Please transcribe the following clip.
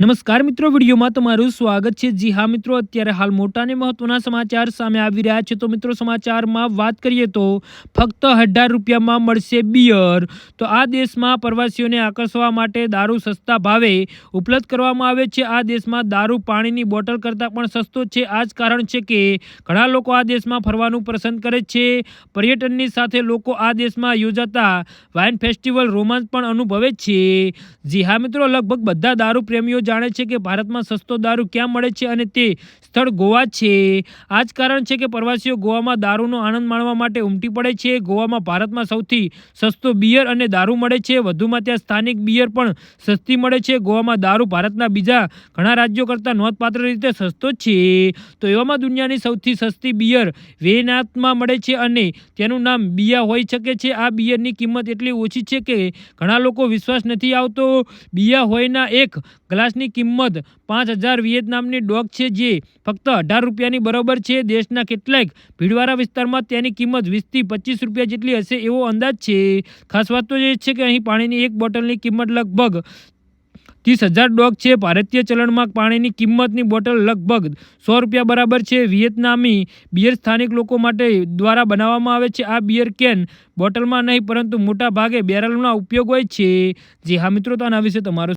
નમસ્કાર મિત્રો, વિડીયોમાં તમારું સ્વાગત છે. જી હા મિત્રો, અત્યારે હાલ મોટા અને મહત્વના સમાચાર સામે આવી રહ્યા છે. તો મિત્રો, સમાચારમાં વાત કરીએ તો ફક્ત અઢાર રૂપિયામાં મળશે બિયર. તો આ દેશમાં પ્રવાસીઓને આકર્ષવા માટે દારૂ સસ્તા ભાવે ઉપલબ્ધ કરવામાં આવે છે. આ દેશમાં દારૂ પાણીની બોટલ કરતાં પણ સસ્તો છે. આ જ કારણ છે કે ઘણા લોકો આ દેશમાં ફરવાનું પસંદ કરે છે. પર્યટનની સાથે લોકો આ દેશમાં યોજાતા વાઇન ફેસ્ટિવલ રોમાંચ પણ અનુભવે છે. જી હા મિત્રો, લગભગ બધા દારૂ પ્રેમીઓ જાણે છે કે ભારતમાં સસ્તો દારૂ ક્યાં મળે છે અને તે સ્થળ ગોવા છે. આ જ કારણ છે કે પ્રવાસીઓ ગોવામાં દારૂનો આનંદ માણવા માટે ઉમટી પડે છે. ગોવામાં ભારતમાં સૌથી સસ્તો બિયર અને દારૂ મળે છે. વધુમાં ત્યાં સ્થાનિક બિયર પણ સસ્તી મળે છે. ગોવામાં દારૂ ભારતના બીજા ઘણા રાજ્યો કરતાં નોંધપાત્ર રીતે સસ્તો છે. તો એવામાં દુનિયાની સૌથી સસ્તી બિયર વેનાથમાં મળે છે અને તેનું નામ બિયા હોઈ શકે છે. આ બિયરની કિંમત એટલી ઓછી છે કે ઘણા લોકો વિશ્વાસ નથી આવતો. બિયા હોયના એક ગ્લાસની કિંમત પાંચ હજાર વિયેતનામની ડોગ છે જે ફક્ત અઢાર રૂપિયાની બરોબર છે. દેશના કેટલાક ભીડવાળા વિસ્તારમાં તેની કિંમત વીસથી પચીસ રૂપિયા જેટલી હશે એવો અંદાજ છે. ખાસ વાત તો એ છે કે અહીં પાણીની એક બોટલની કિંમત લગભગ ત્રીસ હજાર ડોગ છે. ભારતીય ચલણમાં પાણીની કિંમતની બોટલ લગભગ સો રૂપિયા બરાબર છે. વિયેતનામી બિયર સ્થાનિક લોકો માટે દ્વારા બનાવવામાં આવે છે. આ બિયર કેન બોટલમાં નહીં, પરંતુ મોટા ભાગે બેરલનો ઉપયોગ હોય છે. જે હા મિત્રો, તો આના વિશે તમારો